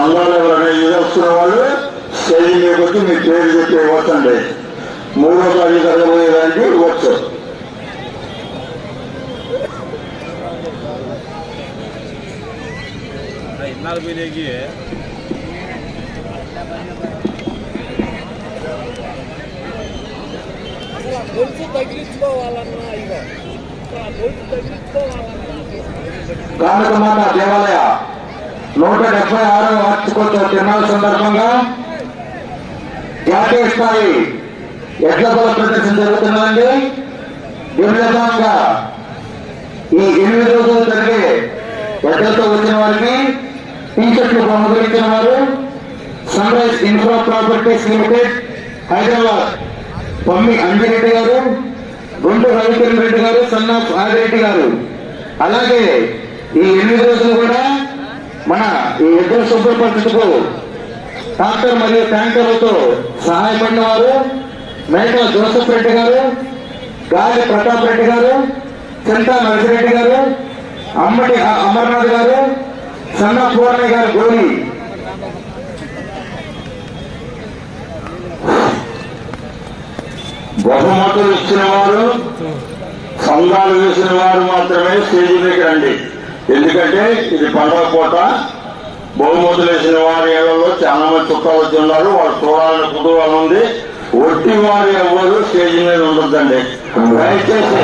సంఘాలు ఎవరైనా వస్తున్న వాళ్ళు స్టేజ్ మీదకి వచ్చి మీ పేరు చెప్పి ఇవ్వచ్చండి మూడో తారీఖు జరగబోయేదానికి ఇవ్వచ్చు ఆ గొలుసు తగిలించుకోవాలన్నా గొలుసు దేవాలయ. నూట డెబ్బై ఆరో వార్షికోత్సవ తిరునాళ్ళ సందర్భంగా జాతీయ స్థాయి ఎడ్ల బల ప్రదర్శన జరుగుతుందండి. విధంగా ఈ ఎనిమిది రోజులు జరిగే ఎడ్లతో వచ్చిన వారికి టీషర్ట్లు బహుకరించిన వారు sunrise infra properties limited Hyderabad Pammi Anji Reddy గారు గుండు రవికిరణ్ రెడ్డి గారు సన్ ఆఫ్ ఆదిరెడ్డి గారు. అలాగే ఈ ఎనిమిది రోజులు కూడా మన ఈ ఇద్దరు శుభ్రపరచుటకు ట్రాక్టర్ మరియు ట్యాంకర్లతో సహాయపడిన వారు మేకల జోసఫ్ రెడ్డి గారు గాలి ప్రతాప్ రెడ్డి గారు చింతా నరసిరెడ్డి గారు అమ్మటి అమర్నాథ్ గారు సన్న పూర్ణ గారు గోలి బహుమతులు ఇచ్చిన వారు సంఘాలు వేసిన వారు మాత్రమే స్టేజ్ దగ్గర రండి. ఎందుకంటే ఇది పండగ పూట బహుమతులు వేసిన వారి ఏళ్ళలో చాలా మంది చుట్టాలు వచ్చి ఉన్నారు. వాళ్ళు చూడాలని కుతూహలం ఉంది. ఒట్టి వారి ఎవరు స్టేజ్ మీద ఉండొద్దండి. దయచేసి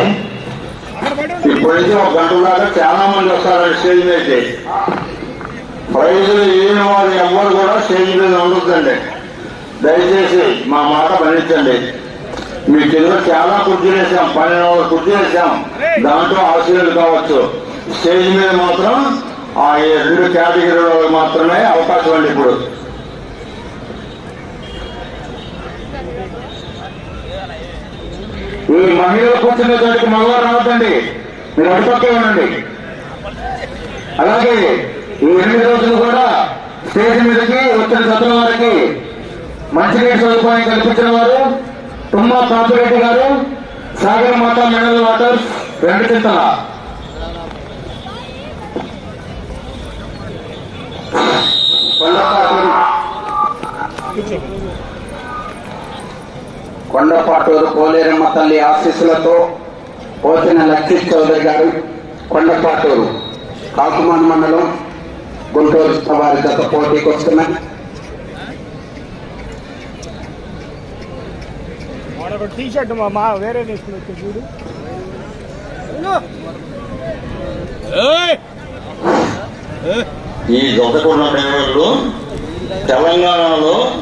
ఇప్పుడైతే ఒక గంట దాకా చాలా మంది వస్తారు స్టేజ్ మీద ప్రైజులు లేని వారు ఎవ్వరు కూడా స్టేజ్ మీద ఉండొద్దండి. దయచేసి మా మాట భరించండి మీ కింద చాలా కుర్చీ వేసాం పన్నెండు వందల కుర్చీ వేసాం దాంట్లో ఆశీర్వాదాలు కావచ్చు. స్టేజ్ మీద మాత్రం ఆ ఈ రెండు కేటగిరీలో మాత్రమే అవకాశం అండి ఇప్పుడు. ఈ మహిళలు కూర్చునే చోటికి మగవారు రావద్దండి. మీరు అటుపక్కే ఉండండి. అలాగే ఈ ఎనిమిది రోజులు కూడా స్టేజ్ మీదకి వచ్చిన సత్తుల వారికి మంచినీటి సదుపాయం కల్పించిన వారు తుమ్మా కాపురెడ్డి గారు సాగర్ మాత మెడల్ వాటర్స్ రెండు చింతల. కొండపాటూరు పోలేరమ్మ తల్లి ఆశీస్సులతో పోతిన లక్ష్మీ చౌదరి గారు కొండపాటూరు కాకుమాన్ మండలం గుంటూరు వారి గత పోటీకి వస్తున్నాయి. వాడు టీ షర్ట్ మా వేరే వేసుకుని వచ్చి చూడు. ఈ జొత్తకున్న డ్రైవర్లు తెలంగాణలో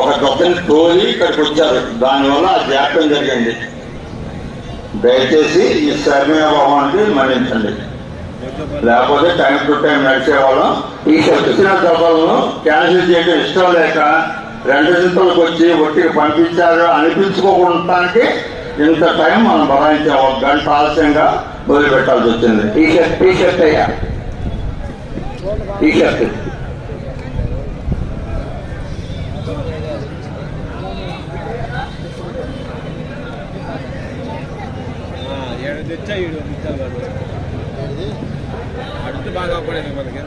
ఒక జొత్తని తోలి ఇక్కడికి వచ్చారు. దానివల్ల ఆ జాప్యం జరిగింది. దయచేసి ఈ సమయభావానికి మరణించండి లేకపోతే టైం టు టైం నడిచేవాళ్ళం. ఈ వచ్చిన దెబ్బలను క్యాన్సిల్ చేయడం ఇష్టం లేక రెండు చింతలకు వచ్చి ఒట్టికి పంపించారు అనిపించుకోకుండా ఇంత టైం మనం భరాయించాం ఒక గంట ఆలస్యంగా వదిలిపెట్టాల్సి వచ్చింది. టీ షర్ట్ టీ షర్ట్ అయ్యా. టీ షర్ట్ ఏడు తెచ్చా ఏడు బాగా పడేది మనకి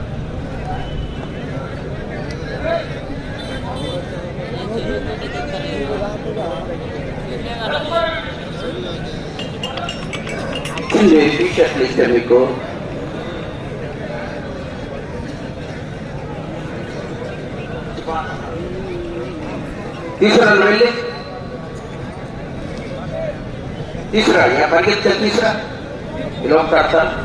మీకు వెళ్ళి. తీసుకురా ఇక పరిగెత్తా తీసుకురా. ఇలా కడతా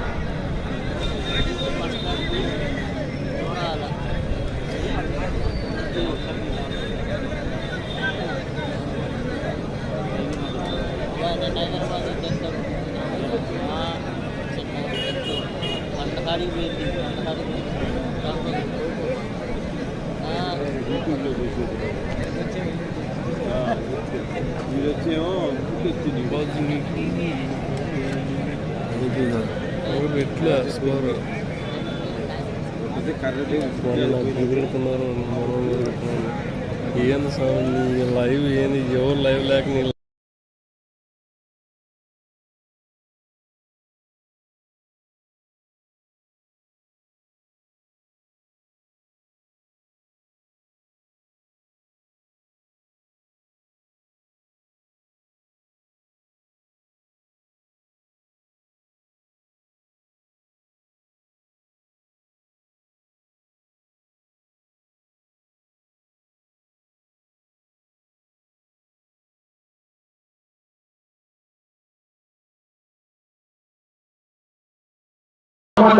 మీరు వచ్చేమో ఎట్లా స్కోర్ అయితే కర్రెంట్ ఎగురుతున్నారు మనం ఎగురుతున్నాము ఏంది స్వామి లైవ్ ఏంది ఎవరు లైవ్ లేక నీ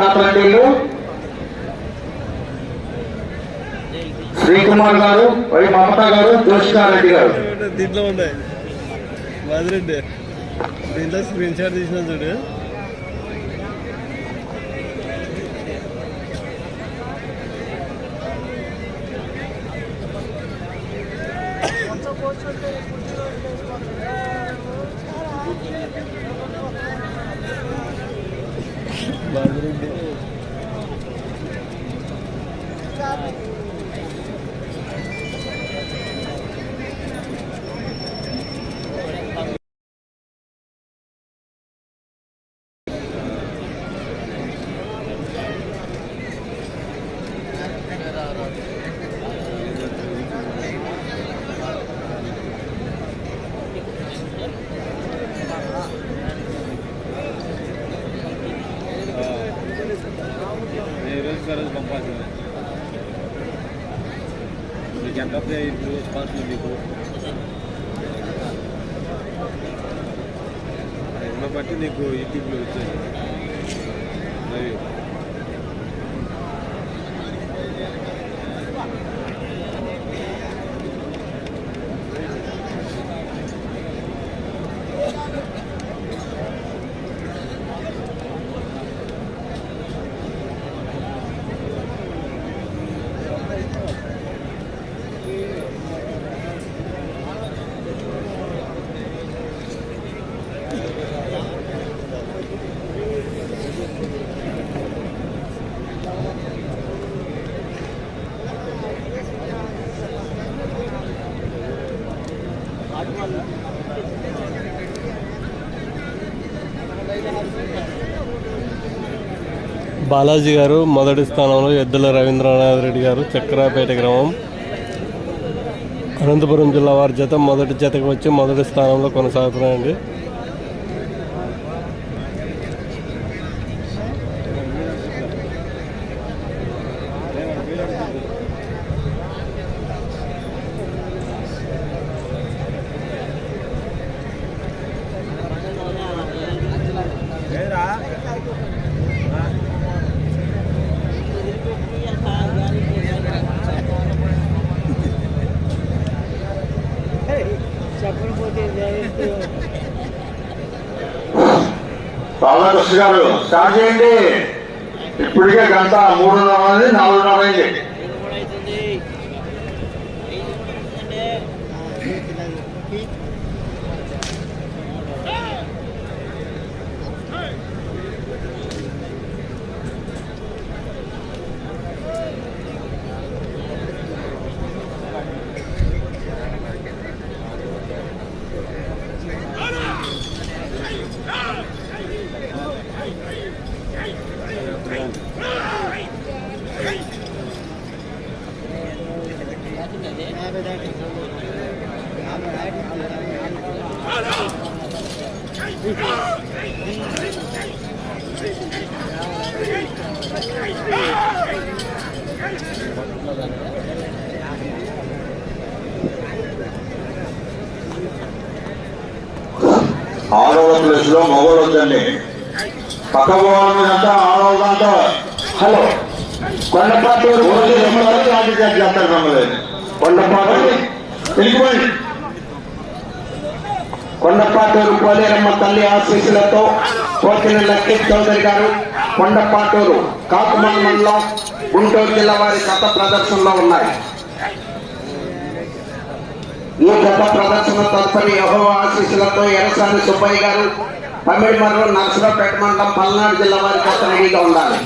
దాతలండీలు శ్రీకుమార్ గారు వై మమతా గారు జోషికారెడ్డి గారు. దీంట్లో ఉన్నాయి మాదిరెడ్డి దీంట్లో స్క్రీన్ షాట్ తీసిన చూడు. రోజు రోజు పంపాల్సిందే మీకు ఎంత వస్తాయి ఇప్పుడు స్పాన్సర్ మీకు ఉన్న బట్టి నీకు యూట్యూబ్లో వచ్చాయి అవి బాలాజీ గారు మొదటి స్థానంలో ఎద్దుల రవీంద్రనాథ్ రెడ్డి గారు చక్రాపేట గ్రామం. అనంతపురం జిల్లా వారి జత మొదటి జతకు వచ్చి మొదటి స్థానంలో కొనసాగుతున్నాయండి. గారు స్టార్ట్ చేయండి ఇప్పటికే గంట మూడున్నర అయింది నాలుగున్నర అయింది లో మొగలు వద్దండి పక్క పోవాలి మీదంతా హలో కొండపాటి రోజు చేస్తారు మమ్మల్ని. కొండపాటి వెళ్ళిపోయి కొండపాటూరు పోలేరమ్మ తల్లి ఆశీస్సులతో పోకిన లక్కీష్ చౌదరి గారు కొండపాటూరు కాకుమండలంలో గుంటూరు జిల్లా వారి కథ ప్రదర్శనలో ఉన్నాయి. ఈ గత ప్రదర్శన తదుపరి యహో ఆశీస్సులతో ఎరసాని సుబ్బయ్య గారు తమిళమర్రు నరసరావుపేట మండలం పల్నాడు జిల్లా వారి గత రెడీగా ఉండాలి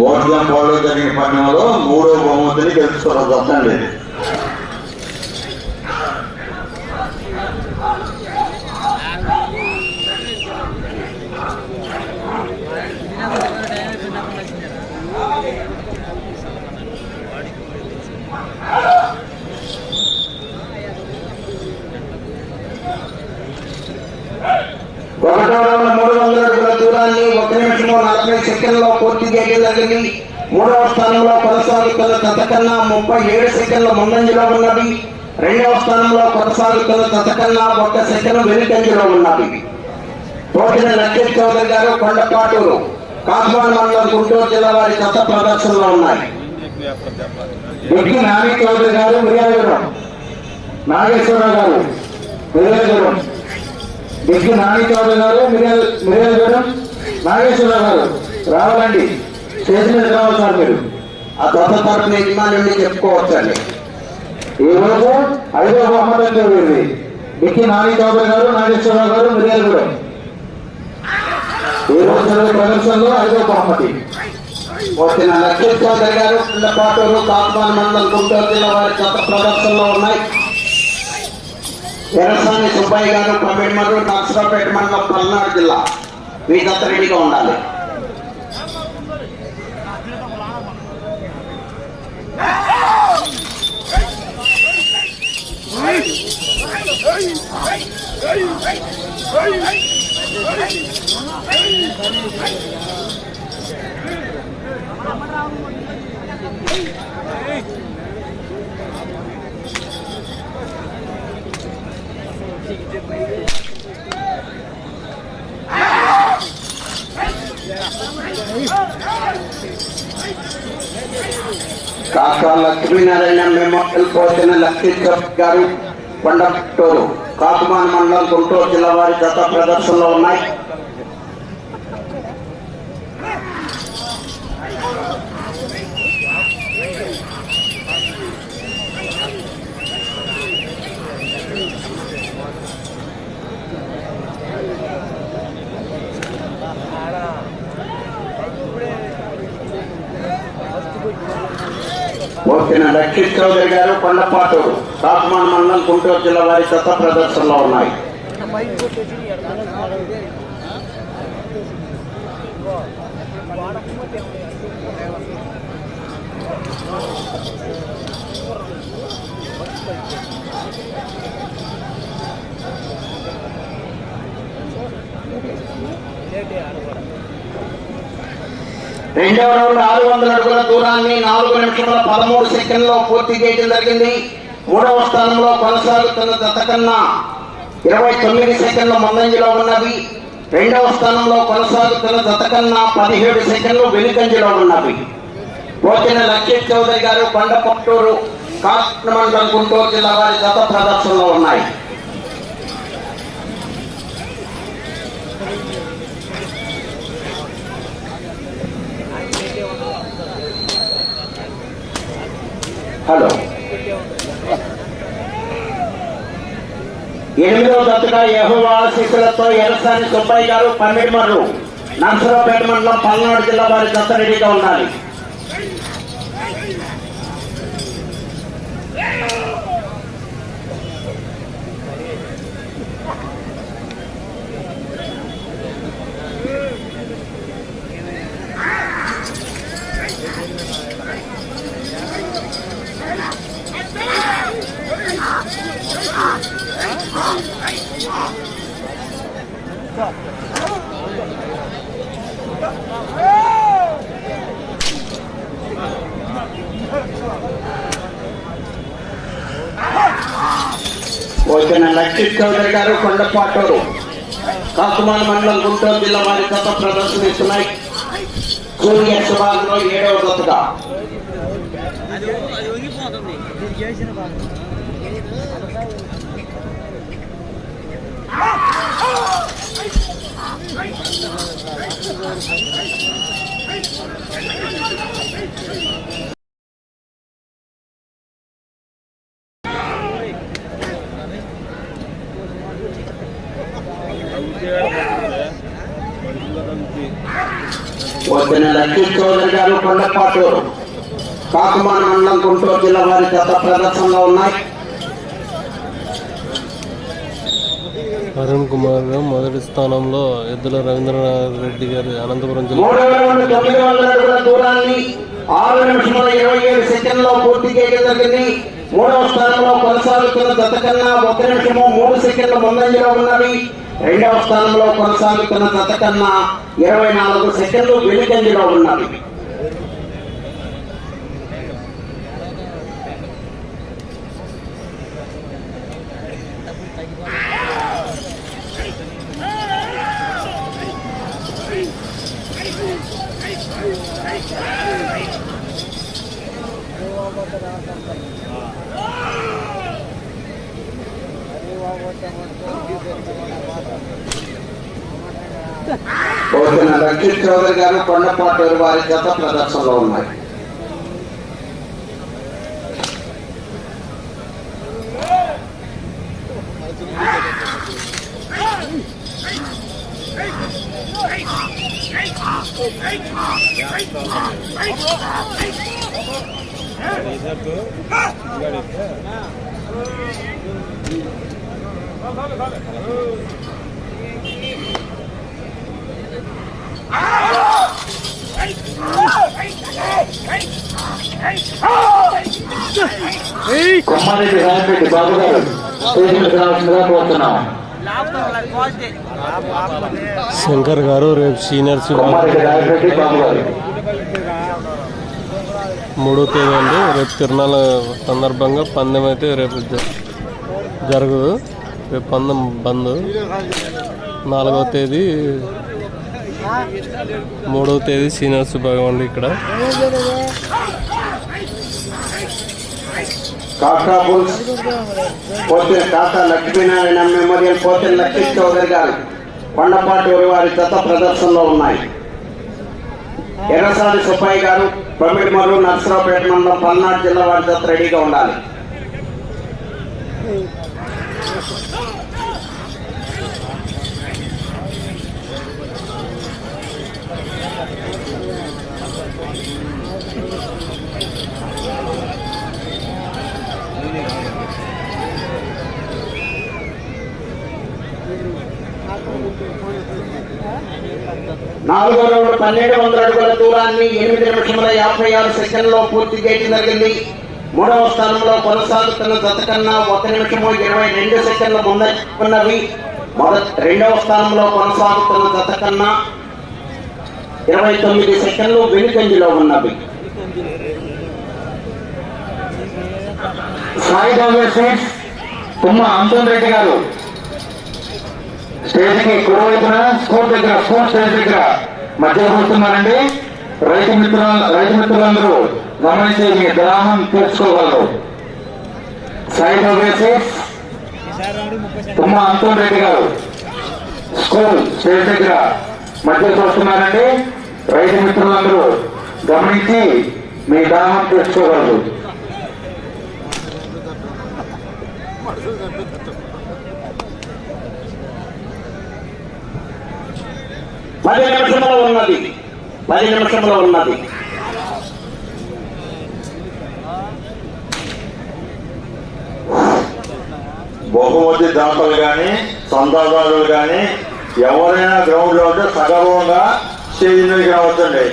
ఓట్ల పోలో జరిగిన పండుగలో మూడో బహుమతిని గెలుచుకోవడం వస్తండి ఒకటో ఒక నిమిషంలో నలభై సెకండ్లో పూర్తి చేయగలిగింది మూడవ స్థానంలో కొనసాగుతున్న తతకన్నా ముప్పై ఏడు సెకండ్ల ముందంజలో ఉన్నది. రెండవ స్థానంలో కొనసాగుతున్న తతకన్నా ఒక్క సెకండ్ వెనుకంజలో ఉన్నది. పోటీన లక్ష్మీ చౌదరి గారు కొండపాటూరు కాస్మాన్ మండలం గుంటూరు జిల్లా వారి గత ప్రదర్శనలో ఉన్నాయి. నాని చౌదరి గారు మిర్యాలగూడెం. నాగేశ్వరరావు గారు మిర్యాలగూడెం. ఎక్కి నాని చౌదరి గారు మిర్యాల మిర్యాలగూడెం. నాగేశ్వరరావు గారు రావాలండి స్టేజ్ మీద రావాలి సార్ మీరు. ఆ కొత్త తరపున యజమాని చెప్పుకోవచ్చండి. ఈ రోజు ఐదో బహుమతం జరిగింది ఎక్కి నాని చౌదరి గారు నాగేశ్వరరావు గారు మిర్యాలగూడెం. ఈ రోజు జరిగే ప్రదర్శనలో ఐదో బహుమతి. వచ్చిన లక్ష్మీ చౌదరి గారు కొండపాటూరు కాకుమాన్ మండలం గుంటూరు జిల్లా వారి గత ప్రదర్శనలో ఉన్నాయి. ఎరసాని సుబ్బయ్య గారు కమిడిమరు నర్సరావుపేట మండలం పల్నాడు జిల్లా. మీ గత రెడీగా ఉండాలి కాకా లక్ష్మీనారాయణ మెమోరియల్ పోచిన లక్ష్మీ గారు కొండపట్టూరు కాకుమాన్ మండలం గుంటూరు జిల్లా వారి గత ప్రదర్శనలో ఉన్నాయి. పోసిన లక్ష్మీ చౌదరి గారు కొండపాటూరు కాకుమాన్ మండలం గుంటూరు జిల్లా వారి గత ప్రదర్శనలో ఉన్నాయి. రెండవ రౌండ్ ఆరు వందల అడుగుల దూరాన్ని నాలుగు నిమిషముల పదమూడు సెకండ్లో పూర్తి చేయడం జరిగింది. మూడవ స్థానంలో కొనసాగుతున్న గతకన్నా ఇరవై తొమ్మిది సెకండ్ల ముందంజలో ఉన్నవి. రెండవ స్థానంలో కొనసాగుతున్న గతకన్నా పదిహేడు సెకండ్లు వెనుకంజలో ఉన్నవి. పోతిన లక్ష్మీ చౌదరి గారు కొండపట్టూరు కాట్ మండలం గుంటూరు జిల్లా వారి గత ప్రదర్శనలో ఉన్నాయి. హలో. ఎనిమిదవ దత్తగా యహోవా ఆశీస్సులతో ఎరసాని సుబ్బయ్య గారు పన్నెడుమర్రు నర్సరావుపేట మండలం పల్నాడు జిల్లా వారి దత్త రెడీగా ఉండాలి వచ్చిన లక్ష్మీ చౌదరి గారు కొండపాటూరు. కాకుమాల మండలం గుంటూరు జిల్లా వారి గత ప్రదర్శనిస్తున్నాయి. సూర్య విభాగంలో ఏడవ గతగా అది అది వంగిపోతుంది నేను చేసిన బాగా వచ్చిన లక్ష్మీ చౌదరి గారు కొండపాటు కాకుమాన మండలం గుంటూరు జిల్లా వారి గత ప్రదర్శనలో ఉన్నాయి అరుణ్ కుమార్ గారు మొదటి స్థానంలో ఎద్దుల రవీంద్రనాథ్ రెడ్డి గారు అనంతపురం జిల్లా దూరాన్ని ఆరు నిమిషముల ఇరవై ఏడు సెకండ్లో పూర్తి చేయడం జరిగింది మూడవ స్థానంలో కొనసాగుతున్న గత కన్నా ఒక నిమిషము మూడు సెకండ్ల ముందంజలో ఉన్నవి రెండవ స్థానంలో కొనసాగుతున్న గత కన్నా ఇరవై నాలుగు సెకండ్లు వెనుకంజలో ఉన్నది Oh, రక్షిత్ చౌదరి గారు కొండపాటూరు వారి గత ప్రదర్శనలో ఉన్నాయి. బాబు గారు రావాల్సిందిగా కోరుతున్నాం శంకర్ గారు రేపు సీనియర్స్ మూడో తేదీ అండి. రేపు తిరునాళ్ళ సందర్భంగా పందెం అయితే రేపు జ- జరగదు. రేపు పందెం బంద్. నాలుగవ తేదీ మూడవ తేదీ సీనియర్స్ భాగం అండి ఇక్కడ. కాకా బుల్స్. పోతే కాకా లక్ష్మీనారాయణ మెమోరియల్ పోతే లక్ష్మీ చౌదరి గారు. కొండపాటి వారి జత ప్రదర్శనలో ఉన్నాయి. ఎర్రసాని సుబ్బయ్య గారు బొమ్మిడిమర్రు నర్సరావుపేట మండలం పల్నాడు జిల్లా వారి జత రెడీగా ఉండాలి. నాలుగో రౌండ్ పన్నెండు వందల అడుగుల దూరాన్ని ఎనిమిది నిమిషముల యాభై ఆరు సెకండ్లో పూర్తి చేయడం జరిగింది. మూడవ స్థానంలో కొనసాగుతున్న జత కన్నా ఒక నిమిషము ఇరవై రెండు సెకండ్ల ముందున్నవి మొదటి రెండవ స్థానంలో కొనసాగుతున్న జత కన్నా ఇరవై తొమ్మిది సెకండ్లు వెనుకంజిలో ఉన్నవి. సాయి తుమ్మ రెడ్డి గారు. స్టేజ్కి కుడివైపున స్కూల్ దగ్గర స్కూల్ స్టేజ్ దగ్గర మధ్య కూర్చున్నారండి రైతు మిత్రుల రైతు మిత్రులందరూ గమనించి మీ గ్రామం తీర్చుకోగలరు. సైడ్ వేసి తుమ్మ అంతోన్ రెడ్డి గారు స్కూల్ స్టేజ్ దగ్గర మధ్య చూస్తున్నారండి రైతు మిత్రులందరూ గమనించి మీ దాహం తీర్చుకోగలరు. పది నిమిషంలో ఉన్నది. పది నిమిషంలో ఉన్నది. బహుమతి దాతలు కానీ సంతాదారులు కానీ ఎవరైనా గ్రౌండ్లో ఉంటే సగర్వంగా స్టేజ్ మీదకి రావచ్చండి.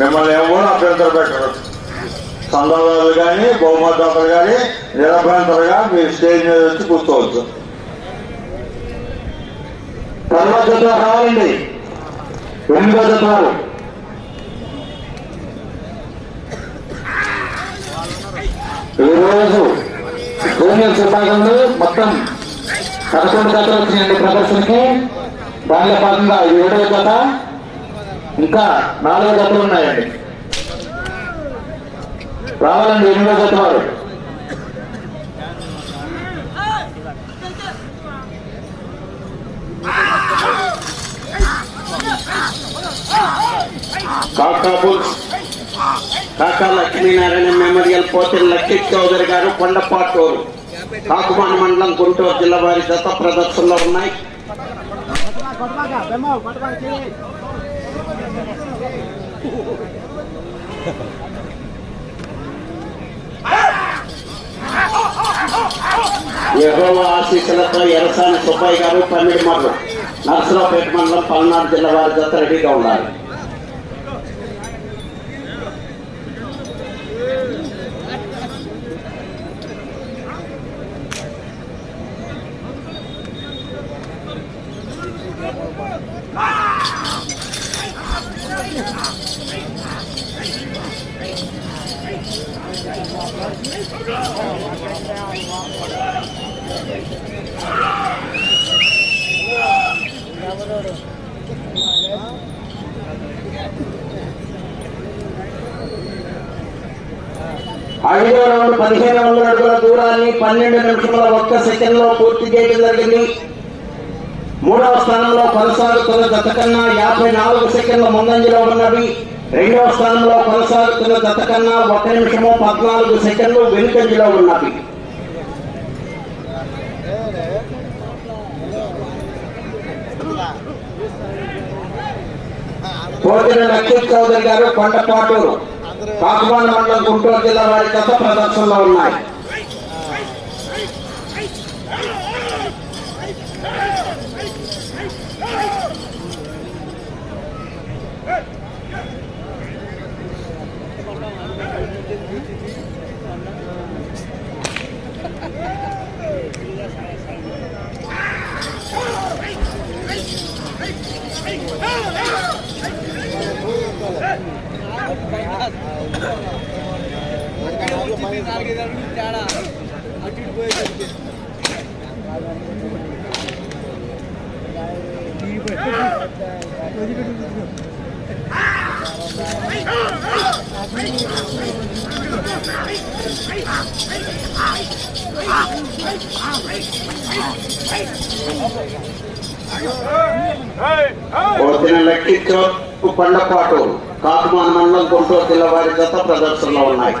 మిమ్మల్ని ఎవరు అభ్యంతరం పెట్టరు. సంతాదారులు కానీ బహుమతి దాతలు కానీ నిరభ్యంతరంగా మీరు స్టేజ్ మీద వచ్చి కూర్చోవచ్చు. తర్వాత జత రావాలండి. ఎనిమిదో జత ఈరోజు జూనియర్స్ విభాగంలో మొత్తం పదకొండు జతలు వచ్చినాయండి ప్రదర్శనకి. దానిలో భాగంగా ఏడవ జత ఇంకా నాలుగు జతలు ఉన్నాయండి. రావాలండి ఎనిమిదో జత వారు. కాకా బుక్స్ కాకా లక్ష్మీనారాయణ మెమోరియల్ పోతే లక్కీ చౌదరి గారు కొండపాటూరు కాకుమాన మండలం గుంటూరు జిల్లా వారి దత్త ప్రదర్శనలో ఉన్నాయి. యహోవ ఆశీస్సులతో ఎరసాని సుబ్బాయి గారు పన్నెండు మార్లు. నర్సరావుపేట మండలం పల్నాడు జిల్లా వారి జత రెడీగా ఉండాలి. పదిహేను వందల అడుగుల దూరాన్ని పన్నెండు నిమిషముల ఒక్క సెకండ్లో పూర్తి చేయడం జరిగింది. మూడవ స్థానంలో కొనసాగుతున్న గత కన్నా యాభై నాలుగు సెకండ్ల ముందంజలో ఉన్నవి. రెండవ స్థానంలో కొనసాగుతున్న గత కన్నా ఒక నిమిషము పద్నాలుగు సెకండ్లు వెనుకంజలో ఉన్నవి. పోతిన లక్ష్మీ చౌదరి గారు కొండపాటూరు. కాకుమాన మండలం గుంటూరు జిల్లా వారి గత ప్రదర్శనలో ఉన్నాయి నాలుగైదు అడుగులు తేడా అటు ఇటు పోయేసరికి పోతిన లక్ష్మీ చౌదరి కొండపాటూరు కాకుమాన మండలం గుంటూరు జిల్లా వారి గత ప్రదర్శనలో ఉన్నాయి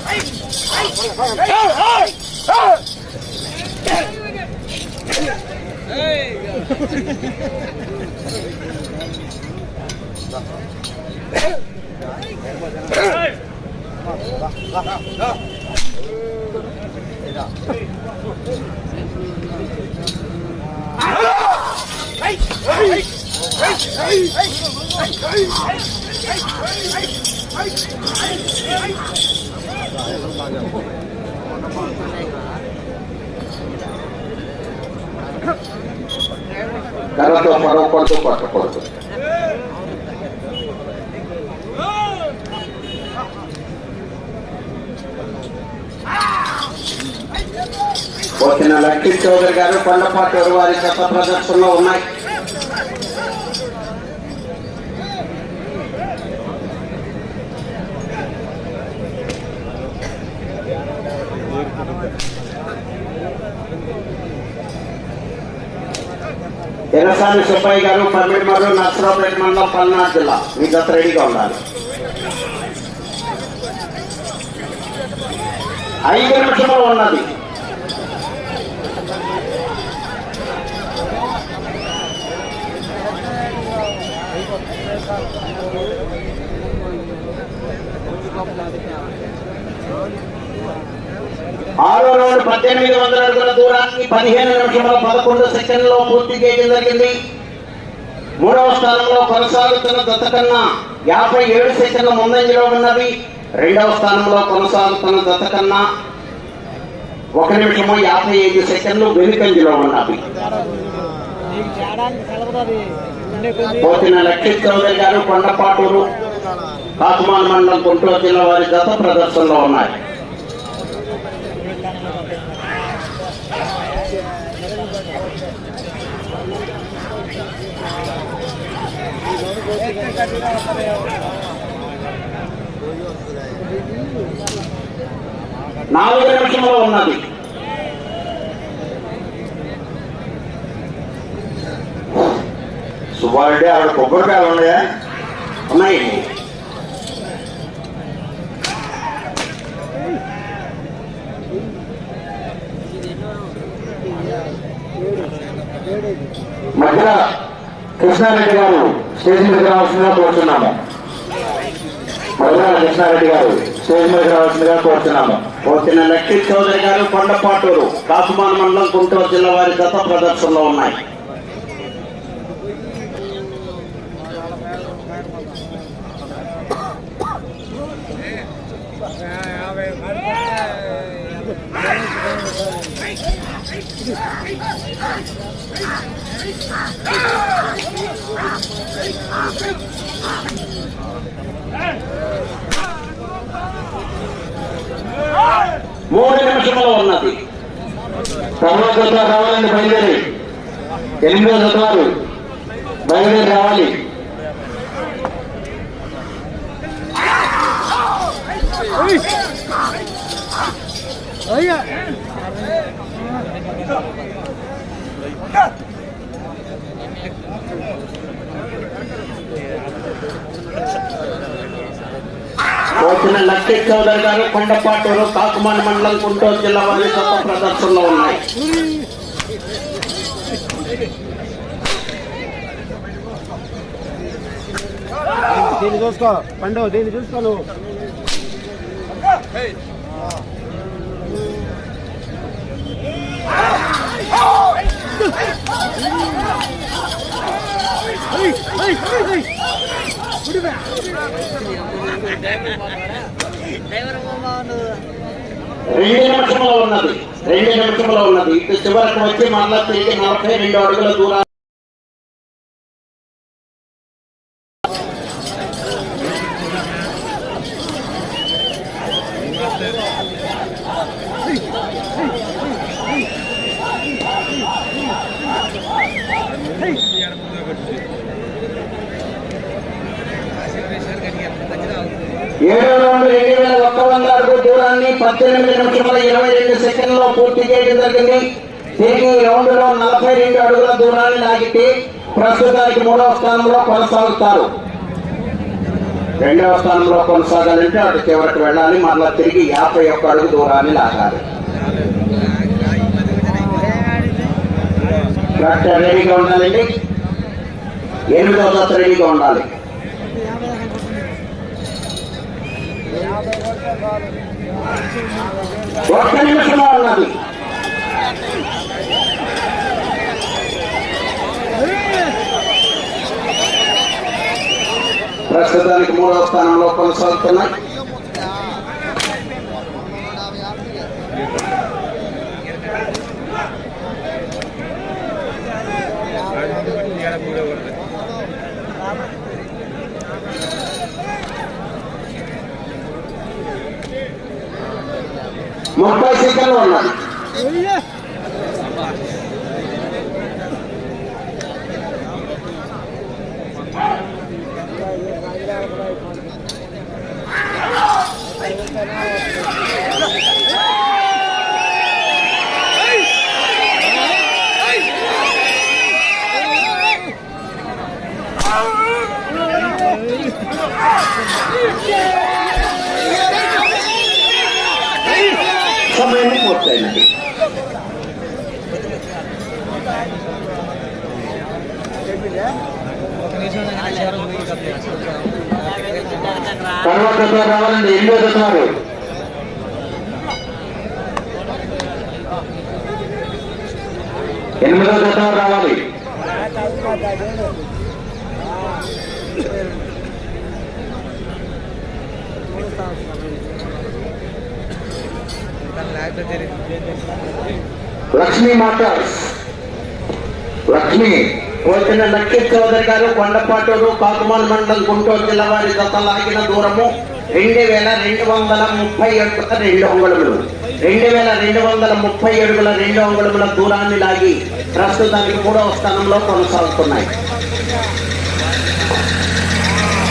はい కర్రతో పడవకూడదు పట్టకూడదు పోతిన లక్ష్మీ చౌదరి గారు కొండపాటి వారి శత ప్రదర్శనలో ఉన్నాయి. ఎర్రసాని సుబ్బయ్య గారు పన్నెండు నర్సరావుపేట మండలం పల్నాడు జిల్లా. మీ జత రెడీగా ఉండాలి. ఐదు నిమిషంలో ఉన్నది. ఆరో రౌండ్ పద్దెనిమిది వందల అడుగుల దూరాన్ని పదిహేను నిమిషముల పదకొండు సెకండ్లో పూర్తి చేయడం జరిగింది. మూడవ స్థానంలో కొనసాగుతున్న దత్త కన్నా యాభై ఏడు సెకండ్ల ముందంజలో ఉన్నవి. రెండవ స్థానంలో కొనసాగుతున్న దత్త కన్నా ఒక నిమిషము యాభై ఐదు సెకండ్లు వెనుకంజలో ఉన్నవి. పోతిన లక్ష్మీ చౌదరి గారు కొండపాటూరు కాకుమాన్ మండలం గుంటూరు జిల్లా వారి గత ప్రదర్శనలో ఉన్నాయి. నాలుగు నిమిషంలో ఉన్నది. సుబ్బారెడ్డి ఆవిడ కొబ్బరికాయలు ఉన్నాయా? ఉన్నాయి. మధ్యలో కృష్ణారెడ్డి గారు స్టేజ్ మీద రావాల్సిందిగా కోరుతున్నాము కృష్ణారెడ్డి గారు స్టేజ్ మీద రావాల్సిందిగా కోరుతున్నాము పోతిన లక్ష్మీ చౌదరి గారు కొండపాటూరు కాకుమాన మండలం గుంటూరు జిల్లా వారి గత ప్రదర్శనలో ఉన్నాయి. మూడు నిమిషంలో ఉన్నది. తర్వాత రావాలండి బయలుదేరి. ఎనిమిదో జత వారు బయలుదేరి రావాలి. అయ్యా వచ్చిన లక్ష్మీ చౌదరి గారు కొండపాటూరు కాకుమాన్ మండలం గుంటూరు జిల్లా వారి కొత్త ప్రదర్శనలో ఉన్నాయి. దీన్ని చూసుకో పండు దీన్ని చూసుకో నువ్వు. రెండు నిమిషంలో ఉన్నది రెండు నిమిషంలో ఉన్నది ఇటు చివరకు వచ్చి మళ్ళా తిరిగి నలభై రెండు అడుగుల దూరాలు Hey! ఏడు రెండు రెండు వేల ఒక్క వంద అడుగు దూరాన్ని పద్దెనిమిది నిమిషముల ఇరవై రెండు సెకండ్లో పూర్తి చేయడం జరిగింది. తిరిగి రౌండ్లో నలభై రెండు అడుగుల దూరాన్ని లాగితే ప్రస్తుతానికి మూడవ స్థానంలో కొనసాగుతారు. రెండవ స్థానంలో కొనసాగాలంటే అటు చివరికి వెళ్ళాలి. మరలా తిరిగి యాభై ఒక్క అడుగు దూరాన్ని లాగాలి. డాక్టర్ రెడీగా ఉండాలండి. ఎనిమిదవ రెడీగా ఉండాలి. ఒక్క నిమిషంలో ఉన్నది ప్రస్తుతానికి మూడవ స్థానంలో కొనసాగుతున్నాయి. ముప్పై సెకండ్లు ఉన్నది సమయం పూర్తయింది తర్వాత జత రావాలండి? ఎనిమిదో జత వారు ఎనిమిదో జత రావాలి. లక్ష్మీ మోటార్స్ లక్ష్మి వచ్చిన లక్ష్మీ చౌదరి గారు కొండపాటూరు కాకుమాన్ మండలం గుంటూరు జిల్లా వారి గత లాగిన దూరము రెండు వేల రెండు వందల ముప్పై అడుగుల రెండు అంగుళములు. రెండు వేల రెండు వందల ముప్పై అడుగుల రెండు అంగుళముల దూరాన్ని లాగి ప్రస్తుతానికి మూడవ స్థానంలో కొనసాగుతున్నాయి.